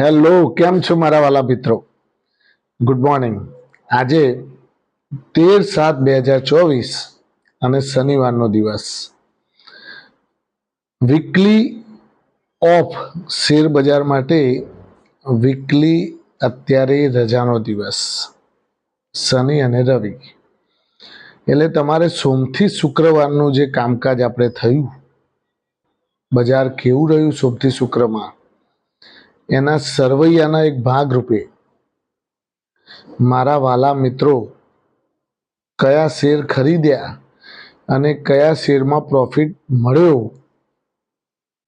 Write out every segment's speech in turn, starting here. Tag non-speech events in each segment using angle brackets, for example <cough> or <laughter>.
Hello, કેમ છો મારા વાલા મિત્રો? ગુડ મોર્નિંગ આજે તેર સાત બે હજાર ચોવીસ અને શનિવારનો દિવસ. વીકલી ઓફ શેર બજાર માટે વીકલી અત્યારે રજાનો દિવસ, શનિ અને રવિ. એટલે તમારે સોમથી શુક્રવારનું જે કામકાજ આપણે થયું, બજાર કેવું રહ્યું સોમથી શુક્રમાં? એના સરવૈયાના એક ભાગ રૂપે મારા વાલા મિત્રો કયા શેર ખરીદ્યા અને કયા શેરમાં પ્રોફિટ મળ્યો,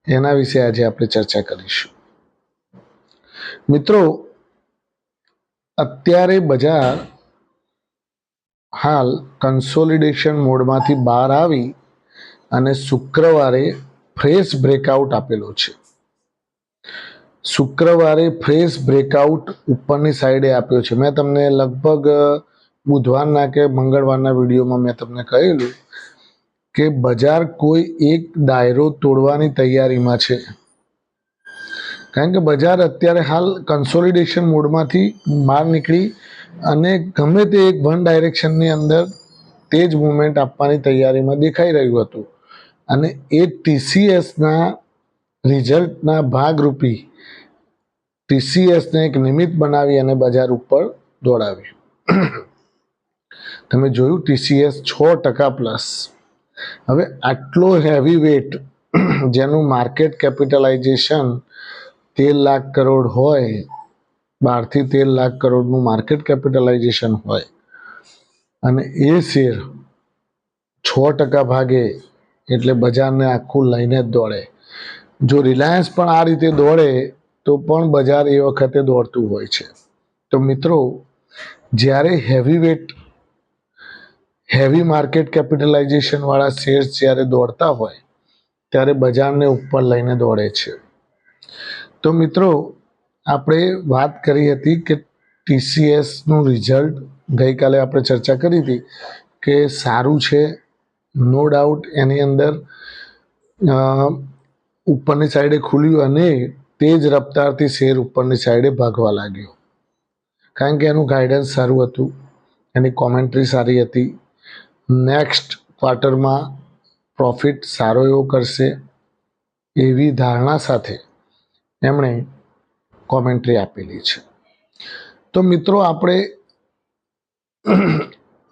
એના વિશે આજે આપણે ચર્ચા કરીશું. મિત્રો, અત્યારે બજાર હાલ કન્સોલિડેશન મોડમાંથી બહાર આવી અને શુક્રવારે ફ્રેશ બ્રેકઆઉટ આપેલો છે. શુક્રવારે ફ્રેશ બ્રેકઆઉટ ઉપરની સાઈડે આપ્યો છે. મેં તમને લગભગ બુધવારના કે મંગળવારના વિડીયોમાં મેં તમને કહેલું કે બજાર કોઈ એક દાયરો તોડવાની તૈયારીમાં છે. કારણ કે બજાર અત્યારે હાલ કન્સોલિડેશન મોડમાંથી બહાર નીકળી અને ગમે તે એક વન ડાયરેક્શનની અંદર તે જ મુવમેન્ટ આપવાની તૈયારીમાં દેખાઈ રહ્યું હતું. અને એ ટીસીએસના રિઝલ્ટના ભાગરૂપી ટીસીએસને એક નિમિત્ત બનાવી અને બજાર ઉપર દોડાવી. તમે જોયું ટીસીએસ છ ટકા પ્લસ હવે આટલો હેવી વેટ જેનું માર્કેટ કેપિટલાઇઝેશન તેર લાખ કરોડ હોય બારથી તેર લાખ કરોડનું માર્કેટ કેપિટલાઇઝેશન હોય, અને એ શેર છ ટકા ભાગે એટલે બજારને આખું લઈને જ દોડે. જો રિલાયન્સ પણ આ રીતે દોડે તો પણ બજાર એ વખતે દોડતું હોય છે. તો મિત્રો, જ્યારે હેવી વેટ હેવી માર્કેટ કેપિટલાઇઝેશનવાળા શેર્સ જ્યારે દોડતા હોય, ત્યારે બજારને ઉપર લઈને દોડે છે. તો મિત્રો, આપણે વાત કરી હતી કે ટીસીએસનું રિઝલ્ટ ગઈકાલે આપણે ચર્ચા કરી હતી કે સારું છે. નો ડાઉટ એની અંદર ઉપરની સાઈડે ખુલ્યું અને તેજ રફતારથી શેર ઉપરની સાઈડે ભાગવા લાગ્યો. કારણ કે એનું ગાઈડન્સ સારું હતું. એની કોમેન્ટ્રી સારી હતી. નેક્સ્ટ ક્વાર્ટરમાં પ્રોફિટ સારો એવો કરશે એવી ધારણા સાથે એમણે કોમેન્ટ્રી આપેલી છે. તો મિત્રો, આપણે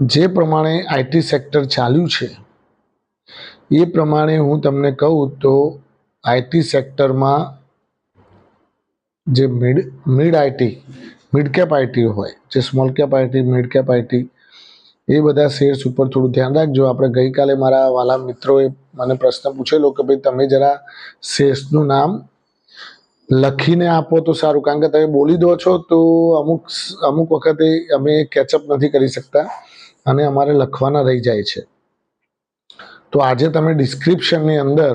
જે પ્રમાણે આઈટી સેક્ટર ચાલ્યું છે, એ પ્રમાણે હું તમને કહું તો આઈટી સેક્ટરમાં જે mid mid IT mid cap IT હોય, જે small cap IT mid cap IT એ બધા શેર્સ ઉપર થોડું ધ્યાન રાખજો. આપણે ગઈકાલે મારા વાલા મિત્રોએ મને પ્રશ્ન પૂછેલો કે ભાઈ, તમે જરા શેર્સનું નામ લખીને આપો તો સારું. કારણ કે તમે બોલી દો છો તો અમુક અમુક વખતે અમે કેચઅપ નથી કરી શકતા અને અમારે લખવાના રહી જાય છે. તો આજે તમે ડિસ્ક્રિપ્શનની અંદર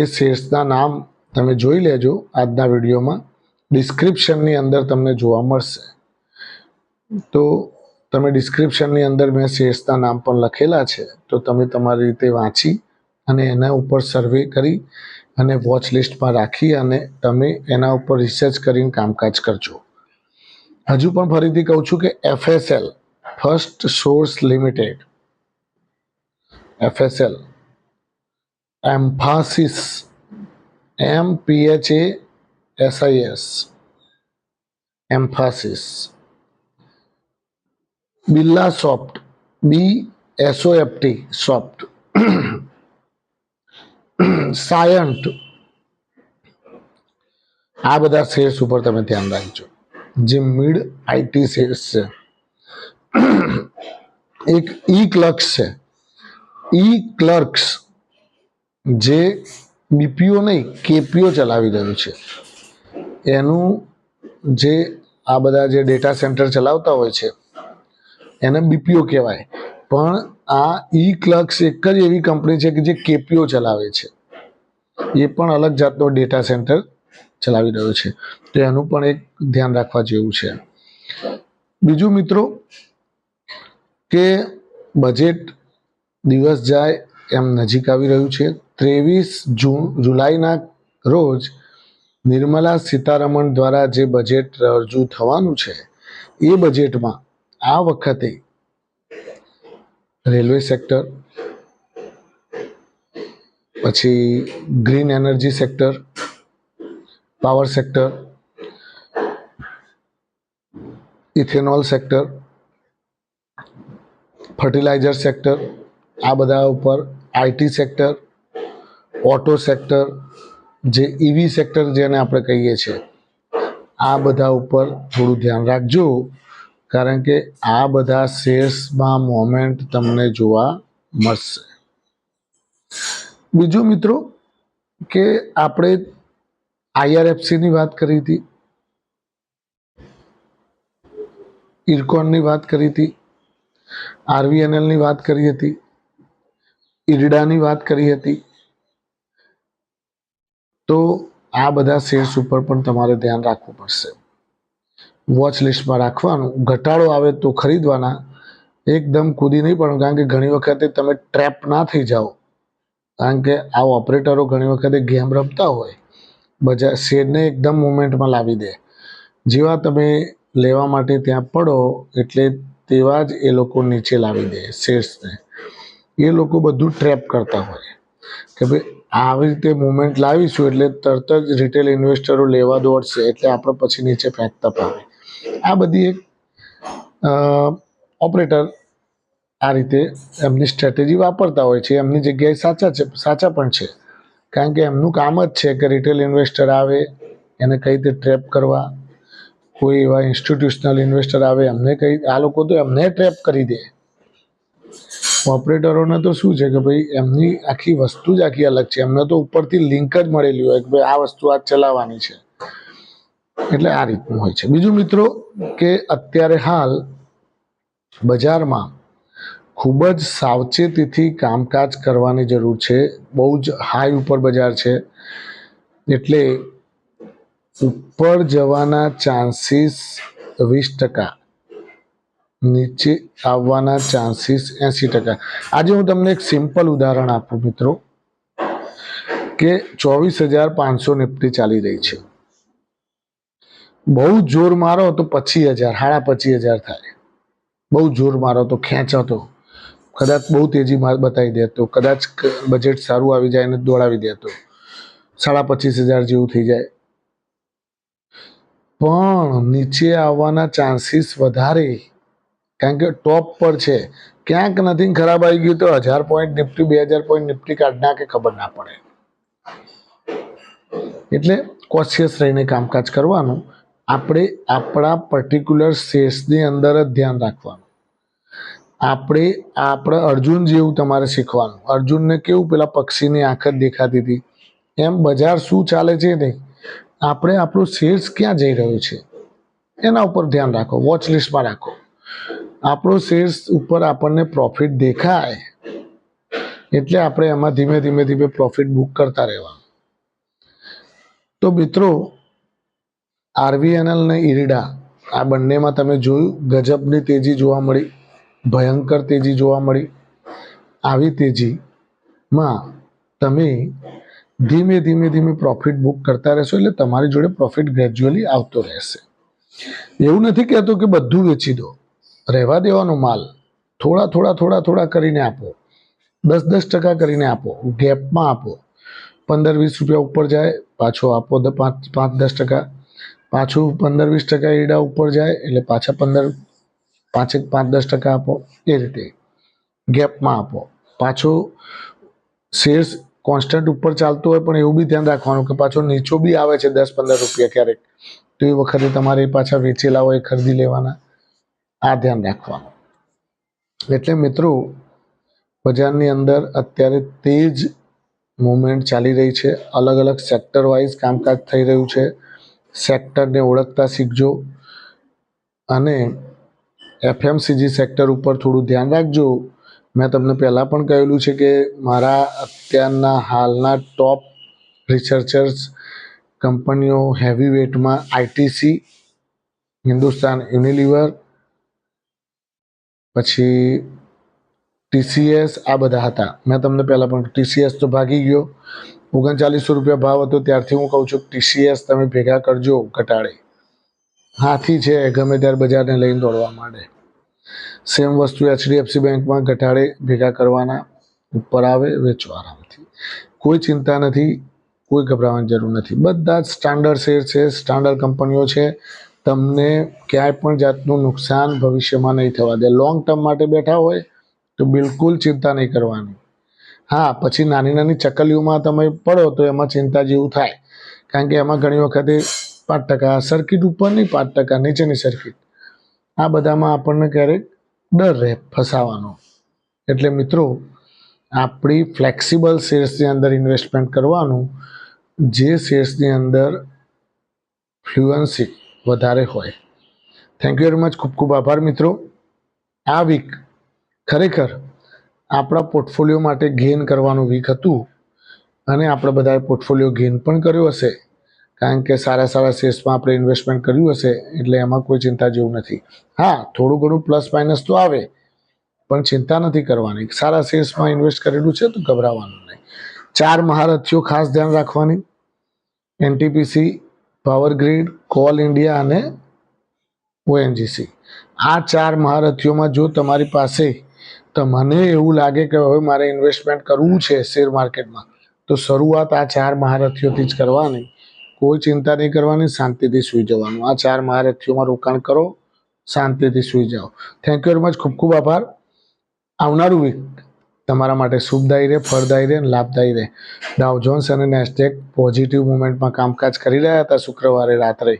એ શેર્સના નામ તમે જોઈ લેજો આજના વિડીયોમાં. ડિસ્ક્રિપ્શનની અંદર તમને જોવા મળશે. તો તમે ડિસ્ક્રિપ્શનની અંદર મેં શેર્સના નામ પણ લખેલા છે. તો તમે તમારી રીતે વાંચી અને એના ઉપર સર્વે કરી અને વોચ લિસ્ટમાં રાખી અને તમે એના ઉપર રિસર્ચ કરીને કામકાજ કરજો. હજુ પણ ફરીથી કહું છું કે FSL first source limited FSL Mphasis M PH A SIS Mphasis Birlasoft B SOFT soft Cyient આ બધા શેર્સ ઉપર તમે ધ્યાન રાખજો. જે મિડ આઈટી શેર્સ છે, <coughs> એક ઈ ક્લર્ક્સ છે. ઈ ક્લર્ક્સ જે બીપીઓ નહીં કેપીઓ ચલાવી રહ્યું છે. એનું જે આ બધા જે ડેટા સેન્ટર ચલાવતા હોય છે, એને બીપીઓ કહેવાય. પણ આ ઈ ક્લર્ક્સ એક જ એવી કંપની છે કે જે કેપીઓ ચલાવે છે. એ પણ અલગ જાતનો ડેટા સેન્ટર ચલાવી રહ્યો છે. તો એનું પણ એક ધ્યાન રાખવા જેવું છે. બીજું મિત્રો, કે બજેટ દિવસ જાય એમ નજીક આવી રહ્યું છે. ત્રેવીસ જૂન, જુલાઈના રોજ નિર્મલા સીતારમણ દ્વારા જે બજેટ રજૂ થવાનું છે, એ બજેટમાં આ વખતે રેલવે સેક્ટર પછી green energy sector power sector ethanol sector fertiliser sector આ બધા ઉપર આઈટી સેક્ટર ઓટો સેક્ટર જે ઈવી સેક્ટર જેને આપણે કહીએ છીએ, આ બધા ઉપર થોડું ધ્યાન રાખજો, કારણ કે આ બધા શેર્સમાં મોમેન્ટ તમને જોવા મળશે. બીજું મિત્રો, કે આપણે આઈઆરએફસીની વાત કરી હતી, ઇરકોનની વાત કરી હતી આરવીએનએલની વાત કરી હતી, ઈરડાની વાત કરી હતી તો આ બધા શેર્સ ઉપર પણ તમારે ધ્યાન રાખવું પડશે. વોચ લિસ્ટમાં રાખવાનું. ઘટાડો આવે તો ખરીદવાના. એકદમ કૂદી નહીં પણ કારણ કે ઘણી વખતે તમે ટ્રેપ ના થઈ જાઓ. કારણ કે આ ઓપરેટરો ઘણી વખતે ગેમ રમતા હોય. બજાર શેરને એકદમ મુમેન્ટમાં લાવી દે. જેવા તમે લેવા માટે ત્યાં પડો, એટલે તેવા જ એ લોકો નીચે લાવી દે શેર્સને. એ લોકો બધું ટ્રેપ કરતા હોય. કે ભાઈ આવી રીતે મુવમેન્ટ લાવીશું એટલે તરત જ રિટેલ ઇન્વેસ્ટરો લેવા દોડશે એટલે આપણે પછી નીચે ફેંકતા પાવે આ બધી એક ઓપરેટર આ રીતે એમની સ્ટ્રેટેજી વાપરતા હોય છે. એમની જગ્યાએ સાચા છે, સાચા પણ છે. કારણ કે એમનું કામ જ છે કે રિટેલ ઇન્વેસ્ટર આવે, એને કઈ રીતે ટ્રેપ કરવા. કોઈ એવા ઇન્સ્ટિટ્યુશનલ ઇન્વેસ્ટર આવે, એમને કઈ, આ લોકો તો એમને ટ્રેપ કરી દે. ઓપરેટરોને તો શું છે કે ભાઈ એમની આખી વસ્તુ જ આખી અલગ છે. એમને તો ઉપરથી લિંક જ મળેલી હોય કે ભાઈ આ વસ્તુ આ ચલાવવાની છે. એટલે આ રીતનું હોય છે. બીજું મિત્રો કે અત્યારે હાલ બજારમાં ખૂબ જ સાવચેતીથી કામકાજ કરવાની જરૂર છે. બહુ જ હાઈ ઉપર બજાર છે. એટલે ઉપર જવાના ચાન્સીસ વીસ ટકા. નીચે આવવાના ચાન્સીસ એંસી ટકા. આજે હું તમને એક સિમ્પલ ઉદાહરણ આપું મિત્રો, કે ચોવીસ હજાર પાંચસો નિફ્ટી ચાલી રહી છે. બહુ જોર મારો તો પચીસ હજાર, સાડા પચીસ હજાર થાય. બહુ જોર મારો તો ખેંચાતો. કદાચ બહુ તેજી બતાવી દેતો. કદાચ બજેટ સારું આવી જાય અને દોડાવી દેતો. સાડા પચીસ હજાર જેવું થઈ જાય. પણ નીચે આવવાના ચાન્સીસ વધારે. કારણ કે ટોપ પર છે. ક્યાંક નથી ખરાબ આવી ગયું તો હજાર પોઈન્ટ નિફ્ટી, બે હજાર પોઈન્ટ નિફ્ટી કાઢ નાખે ખબર ના પડે. એટલે કોશિયસ રહીને કામકાજ કરવાનું. આપણે આપણા પર્ટિક્યુલર શેર્સની અંદર જ ધ્યાન રાખવાનું. આપણે આપણે અર્જુન જેવું તમારે શીખવાનું. અર્જુનને કેવું પેલા પક્ષીની આંખ જ દેખાતી હતી. એમ બજાર શું ચાલે છે નહીં? આપણે આપણું શેર્સ ક્યાં જઈ રહ્યું છે? એના ઉપર ધ્યાન રાખો. વોચ લિસ્ટમાં રાખો. આપણો શેર્સ ઉપર આપણને પ્રોફિટ દેખાય, એટલે આપણે એમાં ધીમે ધીમે ધીમે પ્રોફિટ બુક કરતા રહેવાનું. તો મિત્રો આરવીએનએલ ને ઈરડા, આ બંનેમાં તમે જોયું, ગજબની તેજી જોવા મળી, ભયંકર તેજી જોવા મળી. આવી તેજીમાં તમે ધીમે ધીમે ધીમે પ્રોફિટ બુક કરતા રહેશો, એટલે તમારી જોડે પ્રોફિટ ગ્રેજ્યુઅલી આવતો રહેશે. એવું નથી કહેતો કે બધું વેચી દો. રહેવા દેવાનો માલ થોડા થોડા થોડા થોડા કરીને આપો. દસ દસ ટકા કરીને આપો. ગેપમાં આપો. પંદર, વીસ રૂપિયા ઉપર જાય, પાછો આપો પાંચ પાંચ, દસ ટકા. પાછું પંદર, વીસ ટકા ઈડા ઉપર જાય, એટલે પાછા પંદર પાંચેક પાંચ, દસ ટકા આપો. એ રીતે. ગેપમાં આપો. પાછું શેર્સ કોન્સ્ટન્ટ ઉપર ચાલતું હોય, પણ એવું બી ધ્યાન રાખવાનું કે પાછો નીચો બી આવે છે દસ, પંદર રૂપિયા ક્યારેક. તો એ વખતે તમારે પાછા વેચેલા હોય, ખરીદી લેવાના. આ ધ્યાન રાખવાનું. એટલે મિત્રો, બજારની અંદર અત્યારે તેજ મુવમેન્ટ ચાલી રહી છે. અલગ અલગ સેક્ટર વાઇઝ કામકાજ થઈ રહ્યું છે. સેક્ટરને ઓળખતા શીખજો. અને એફએમસીજી સેક્ટર ઉપર થોડું ધ્યાન રાખજો. મેં તમને પહેલાં પણ કહેલું છે કે મારા અત્યારના હાલના ટોપ રિસર્ચર્સ કંપનીઓ હેવી વેટમાં આઈટીસી હિન્દુસ્તાન યુનિલિવર પછી ટીસીએસ આ બધા હતા. મેં તમને પહેલાં પણ ટીસીએસ તો ભાગી ગયો. ઓગણચાલીસો રૂપિયા ભાવ હતો, ત્યારથી હું કહું છું ટીસીએસ તમે ભેગા કરજો ઘટાડે. હાથી છે, ગમે ત્યારે બજારને લઈને દોડવા માંડે. સેમ વસ્તુ એચડીએફસી બેંકમાં ઘટાડે, ભેગા કરવાના, ઉપર આવે વેચો આરામથી. કોઈ ચિંતા નથી, કોઈ ગભરાવાની જરૂર નથી. બધા જ સ્ટાન્ડર્ડ શેર છે સ્ટાન્ડર્ડ કંપનીઓ છે. તમને ક્યાંય પણ જાતનું નુકસાન ભવિષ્યમાં નહીં થવા દે. લોંગ ટર્મ માટે બેઠા હોય તો બિલકુલ ચિંતા નહીં કરવાની. હા, પછી નાની નાની ચકલીઓમાં તમે પડો તો એમાં ચિંતા જેવું થાય. કારણ કે એમાં ઘણી વખતે પાંચ ટકા સર્કિટ ઉપર નહીં, પાંચ ટકા નીચેની સર્કિટ આ બધામાં આપણને ક્યારેક ડર રહે ફસાવાનો. એટલે મિત્રો, આપણી ફ્લેક્સિબલ શેર્સની અંદર ઇન્વેસ્ટમેન્ટ કરવાનું, જે શેર્સની અંદર ફ્લુઅન્સી વધારે હોય. થેન્ક યુ વેરી મચ ખૂબ ખૂબ આભાર મિત્રો. આ વીક ખરેખર આપણા પોર્ટફોલિયો માટે ગેઇન કરવાનું વીક હતું અને આપણે બધાએ પોર્ટફોલિયો ગેઇન પણ કર્યો હશે. કારણ કે સારા સારા શેર્સમાં આપણે ઇન્વેસ્ટમેન્ટ કર્યું હશે એટલે એમાં કોઈ ચિંતા જેવું નથી. હા, થોડું ઘણું પ્લસ માઇનસ તો આવે, પણ ચિંતા નથી કરવાની. સારા શેર્સમાં ઇન્વેસ્ટ કરેલું છે તો ગભરાવાનું નહીં. ચાર મહારથીઓ ખાસ ધ્યાન રાખવાની. NTPC power grid, Coal India અને ઓએનજીસી. આ ચાર મહારથીઓમાં જો તમારી પાસે તો મને એવું લાગે કે હવે મારે ઇન્વેસ્ટમેન્ટ કરવું છે શેર માર્કેટમાં તો શરૂઆત આ ચાર મહારથીઓથી જ કરવાની. કોઈ ચિંતા નહીં કરવાની, શાંતિથી સૂઈ જવાનું. આ ચાર મહારથીઓમાં રોકાણ કરો, શાંતિથી સૂઈ જાઓ. થેન્ક યુ વેરી મચ ખૂબ ખૂબ આભાર. આવનારું વીક તમારા માટે શુભદાયી રહે ફળદાયી રહે અને લાભદાયી રહે. ડાવ જોન્સ અને નેસ્ટેક પોઝિટિવ મુવમેન્ટમાં કામકાજ કરી રહ્યા હતા શુક્રવારે રાત્રે.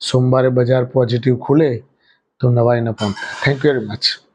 સોમવારે બજાર પોઝિટિવ ખુલે તો નવાઈ ન પણ થેન્ક યુ વેરી મચ